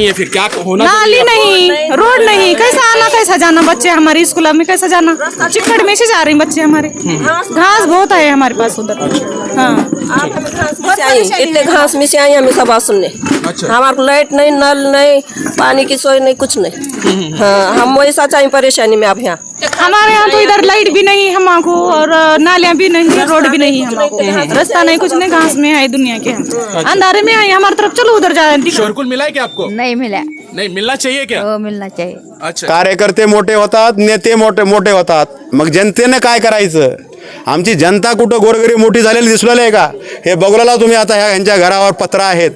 नहीं है फिर क्या होना नाली चाहिए? नहीं रोड नहीं कैसा आना कैसा जाना बच्चे हमारे स्कूल में कैसा जाना? चिकड़ में से जा रहे हैं बच्चे हमारे। घास बहुत है हमारे पास उधर। हाँ। इतने घास में से आई हमें सब बात सुनने अच्छा। हमारे को लाइट नहीं नल नहीं पानी की सोई नहीं कुछ नहीं। हाँ हम वैसा चाहिए परेशानी में अब यहाँ। हमारे यहाँ तो इधर लाइट भी नहीं हमको और नालियाँ भी नहीं रोड भी नहीं हमको। रास्ता नहीं कुछ नहीं घास में है दुनिया के। हम अंधारे में आई हमारी तरफ चलो उधर जा शोरकुल मिला है क्या आपको? नहीं मिला। नहीं मिलना चाहिए क्या? वो मिलना चाहिए। अच्छा। कार्यकर्ते मोठे होतात नेते मोठे मोठे होतात। मग जनतेने काय करायचं? आमची जनता कुठं गोरगरीब मोठी झालेली दिसलेली आहे का? हे बघलेला तुम्ही आता ह्या यांच्या घरावर पत्र आहेत.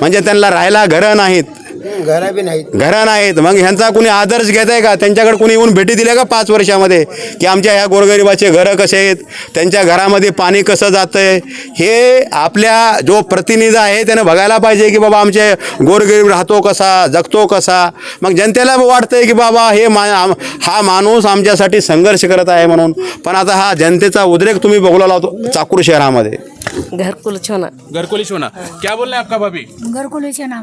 म्हणजे त्यांना राहायला घरं नाहीत. घरा बी नाहीत. घरं नाहीत. मग ह्यांचा कुणी आदर्श घेत आहे का? त्यांच्याकडे कुणी येऊन भेटी दिल्या का पाच वर्षामध्ये? की आमच्या ह्या गोरगरिबाचे घरं कसे आहेत? त्यांच्या घरामध्ये पाणी कसं जातं आहे हे आपल्या जो प्रतिनिधी आहे त्यानं बघायला पाहिजे की बाबा आमचे गोरगरीब राहतो कसा जगतो कसा? मग जनतेला वाटतंय की बाबा हे मा हा माणूस आमच्यासाठी संघर्ष करत आहे म्हणून. पण आता हा जनतेचा उद्रेक तुम्ही बघला लावतो चाकूर शहरामध्ये. घर कुल छोना। घरकुली सोना क्या बोल रहे हैं आपका भाभी?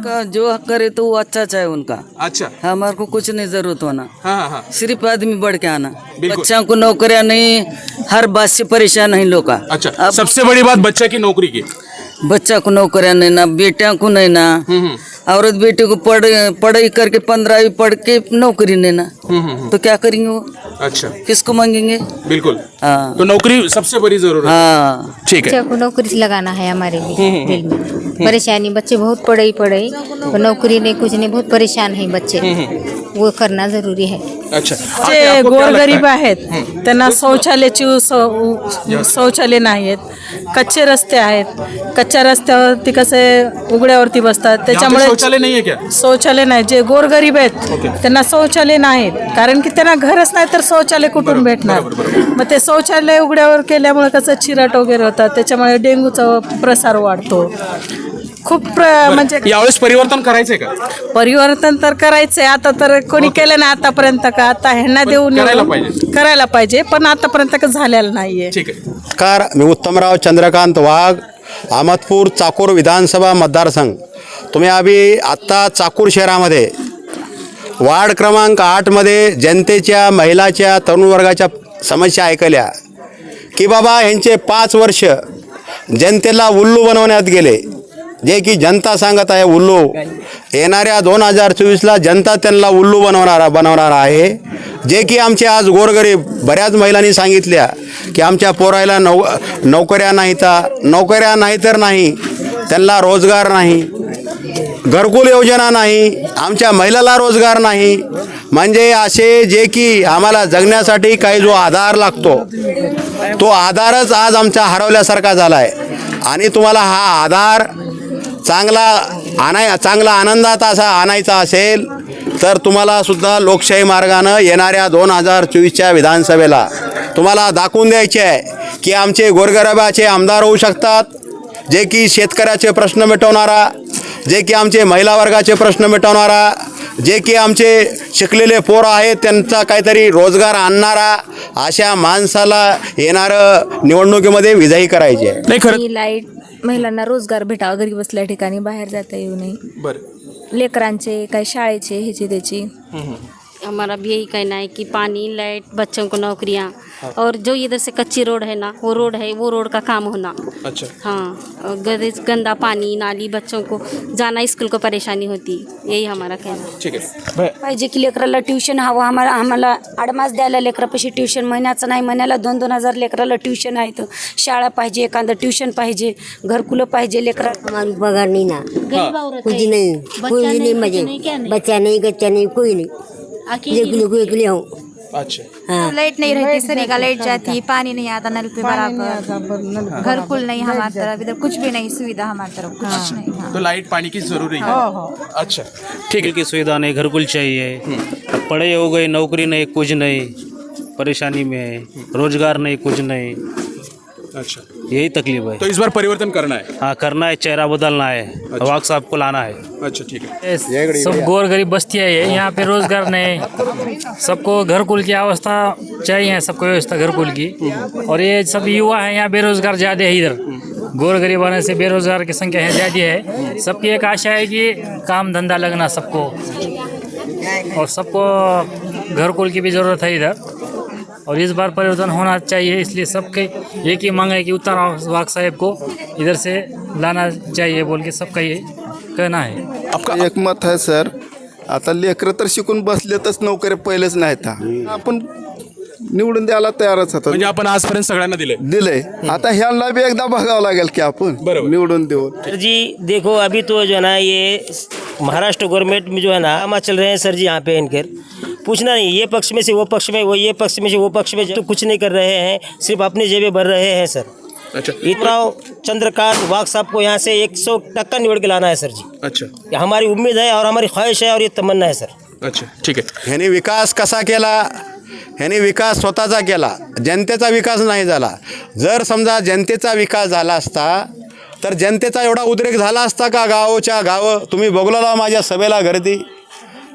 का जो हक करे तो वो अच्छा चाहे उनका। अच्छा। हमारे को कुछ नहीं ज़रूरत होना। हाँ हाँ हाँ। सिर्फ़ आदमी बढ़ के आना। बच्चा को नौकरियाँ नहीं हर बात से परेशान नहीं लोग। का अच्छा सबसे बड़ी बात बच्चा की नौकरी की? बच्चा को नौकरियाँ नहीं ना बेटियों को नहीं ना। हम्म, औरत बेटी को पढ़ पढ़ाई करके पंद्रहवीं पढ़ के नौकरी नहीं ना। हम्म, तो क्या करेंगे वो? अच्छा। किसको मांगेंगे? बिल्कुल। हाँ। तो नौकरी सबसे बड़ी ज़रूरत हाँ। ठीक है। बच्चे को नौकरी लगाना है हमारे लिए दिल में। परेशानी बच्चे बहुत पढ़े ही पढ़े तो नौकरी नहीं कुछ नहीं बहुत परेशान है बच्चे। वो करना जरूरी है अच्छा. जे गोरगरीब? आहेत त्यांना शौचालयाची सौ- शौचालय नाही आहेत कच्चे रस्ते आहेत. कच्च्या रस्त्यावरती कसे उघड्यावरती बसतात. त्याच्यामुळे शौचालय नहीं है क्या? शौचालय नाही. जे गोरगरीब आहेत त्यांना शौचालय नाहीत कारण की त्यांना घरच नाही तर शौचालय कुठून भेटणार? मग ते शौचालय उघड्यावर केल्यामुळे कसं चिराट वगैरे होतात? त्याच्यामुळे डेंग्यूचा प्रसार वाढतो. खूप प्र म्हणजे यावेळेस परिवर्तन करायचंय का? परिवर्तन तर करायचंय. आता तर कोणी केलं नाही आतापर्यंत का? आता ह्यांना देऊन करायला पाहिजे. करायला पाहिजे पण आतापर्यंत का झालेलं नाहीये. ठीक है नमस्कार मी उत्तमराव चंद्रकांत वाघ अहमदपूर चाकूर विधानसभा मतदारसंघ. तुम्ही आम्ही आत्ता चाकूर शहरामध्ये वार्ड क्रमांक आठमध्ये जनतेच्या महिलाच्या तरुण वर्गाच्या समस्या ऐकल्या की बाबा ह्यांचे पाच वर्ष जनतेला उल्लू बनवण्यात गेले. जे की जनता सांगत आहे उल्लू. येणाऱ्या दोन हजार चोवीसला जनता त्यांना उल्लू बनवणारा बनवणार आहे. जे की आमचे आज गोरगरीब बऱ्याच महिलांनी सांगितल्या की आमच्या पोरायला नौ नोकऱ्या नाहीता नोकऱ्या नाही तर नाही त्यांना रोजगार नाही घरकुल योजना नाही आमच्या महिलाला रोजगार नाही. म्हणजे असे जे की आम्हाला जगण्यासाठी काही जो आधार लागतो तो आधारच आज आमचा हरवल्यासारखा झाला आहे आणि तुम्हाला हा आधार चांगला आणाय चांगला आनंदात असा आणायचा असेल तर तुम्हाला सुद्धा लोकशाही मार्गानं येणाऱ्या दोन हजार चोवीसच्या विधानसभेला तुम्हाला दाखवून द्यायचे आहे की आमचे गोरगरबाचे आमदार होऊ शकतात जे की शेतकऱ्याचे प्रश्न मिटवणारा जे की आमचे महिला वर्गाचे प्रश्न मिटवणारा जे की आमचे शिकलेले पोरं आहेत त्यांचा काहीतरी रोजगार आणणारा अशा माणसाला येणारं निवडणुकीमध्ये विजयी करायचे आहे. नहीं खरं ही लाइट महिलांना रोजगार भेटावा घरी बसल्या ठिकाणी बाहेर जाता येऊ नये. बरं. लेकरांचे काही शाळेचे ह्याचे त्याचे. हमारा भी यही कहना है कि पानी लाइट बच्चों को नौकरियाँ। हाँ। और जो इधर से कच्ची रोड है ना वो रोड है वो रोड का काम होना। अच्छा। हाँ और गंदे- गंदा पानी नाली बच्चों को जाना स्कूल को परेशानी होती। यही हमारा कहना है। ठीक है। भैया, पाहिजे की लेकराला ट्युशन हवं आम्हाला आम्हाला आडमास द्यायला लेकरापाशी ट्युशन महिन्याचं नाही महिन्याला दोन दोन हज़ार लेकराला ट्युशन आहे तर शाळा पाहिजे एखादं ट्युशन पाहिजे घरकुलं पाहिजे लेकरा हमारी पगार नहीं ना. कुछ नहीं कोई नहीं मज़े बच्चा नहीं कच्चा नहीं कोई नहीं. अकेले हूँ। अच्छा। हाँ। लाइट नहीं रहती सनी का लाइट जाती पानी नहीं आता नल पे बराबर। घरकुल नहीं हमारी तरफ़ इधर कुछ भी नहीं सुविधा हमारी तरफ़ कुछ नहीं हाँ। तो लाइट पानी की ज़रूरी है। अच्छा ठीक है। की सुविधा नहीं घरकुल चाहिए। पढ़े हो गए नौकरी नहीं कुछ नहीं। परेशानी में है रोज़गार नहीं कुछ नहीं। अच्छा। यही तकलीफ़ है। तो इस बार परिवर्तन करना है? हाँ करना है चेहरा बदलना है अच्छा। वाक साहब को लाना है। अच्छा ठीक है। सब गोर गरीब बस्तियाँ है यहाँ पे रोज़गार नहीं। सबको घर कुल की अवस्था चाहिए सबको व्यवस्था घर कुल की। और ये सब युवा है यहाँ बेरोजगार ज़्यादा है इधर। गोर गरीब आने से बेरोजगार की संख्या है ज़्यादा है। सबकी एक आशा है कि काम धंधा लगना सबको। और सबको घर कुल की भी ज़रूरत है इधर। और इस बार परिवर्तन होना चाहिए इसलिए सबके एक ही मांग है कि उत्तर वाघ साहेब को। इधर से लाना चाहिए बोल के सबका ये कहना है। आपका एक मत आहे सर। आता लेकरं तर शिकून बसलेतच नोकऱ्या पहिलेच नाहीत आपण निवडून द्यायला तयारच होतो म्हणजे आपण आजपर्यंत सगळ्यांना दिले दिलंय. आता ह्यांना बी एकदा बघावं लागेल की आपण बरोबर. निवडून देऊन सर जी देखो अभी तो जो है ना ये महाराष्ट्र गवर्नमेंट में जो है ना हम चल रहे हैं सर जी यहाँ पे इनकर पूछना नहीं ये पक्ष में से वो पक्ष में वो ये पक्ष में से वो पक्ष में तो कुछ नहीं कर रहे हैं सिर्फ अपनी जेबें भर रहे हैं सर। अच्छा। इतना चंद्रकांत वाघ साहब को यहाँ से एक सौ टक्का निवड़ के लाना है सर जी। अच्छा। ये हमारी उम्मीद है और हमारी ख्वाहिश है और ये तमन्ना है सर। अच्छा ठीक आहे ह्याने विकास कसा केला? ह्याने विकास स्वतःचा केला जनतेचा विकास नाही झाला. जर समजा जनतेचा विकास झाला असता तर जनतेचा एवढा उद्रेक झाला असता का गावच्या गावं? तुम्ही बघला माझ्या सभेला गर्दी.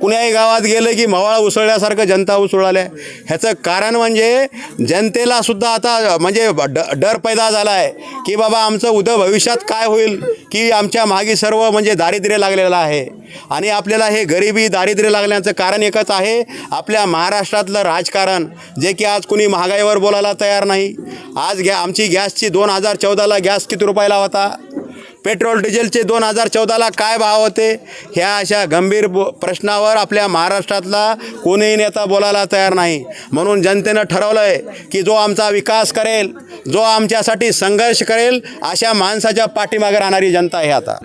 कुण्याही गावात गेलं की मवाळा उसळल्यासारखं जनता उसळल्या. ह्याचं कारण म्हणजे जनतेला सुद्धा आता म्हणजे ड डर पैदा झाला आहे की बाबा आमचं उद्या भविष्यात काय होईल की आमच्या मागे सर्व म्हणजे दारिद्र्य लागलेलं आहे. आणि आपल्याला हे गरिबी दारिद्र्य लागण्याचं कारण एकच आहे आपल्या महाराष्ट्रातलं राजकारण जे की आज कुणी महागाईवर बोलायला तयार नाही. आज गॅ आमची गॅसची दोन हजार चौदाला गॅस किती रुपयाला होता? पेट्रोल डिझेलचे दोन हजार चौदाला काय भाव होते? ह्या अशा गंभीर प्रश्नावर आपल्या महाराष्ट्रातला कोणीही नेता बोलायला तयार नाही. म्हणून जनतेनं ठरवलं आहे की जो आमचा विकास करेल जो आमच्यासाठी संघर्ष करेल अशा माणसाच्या पाठीमागे राहणारी जनता आहे आता.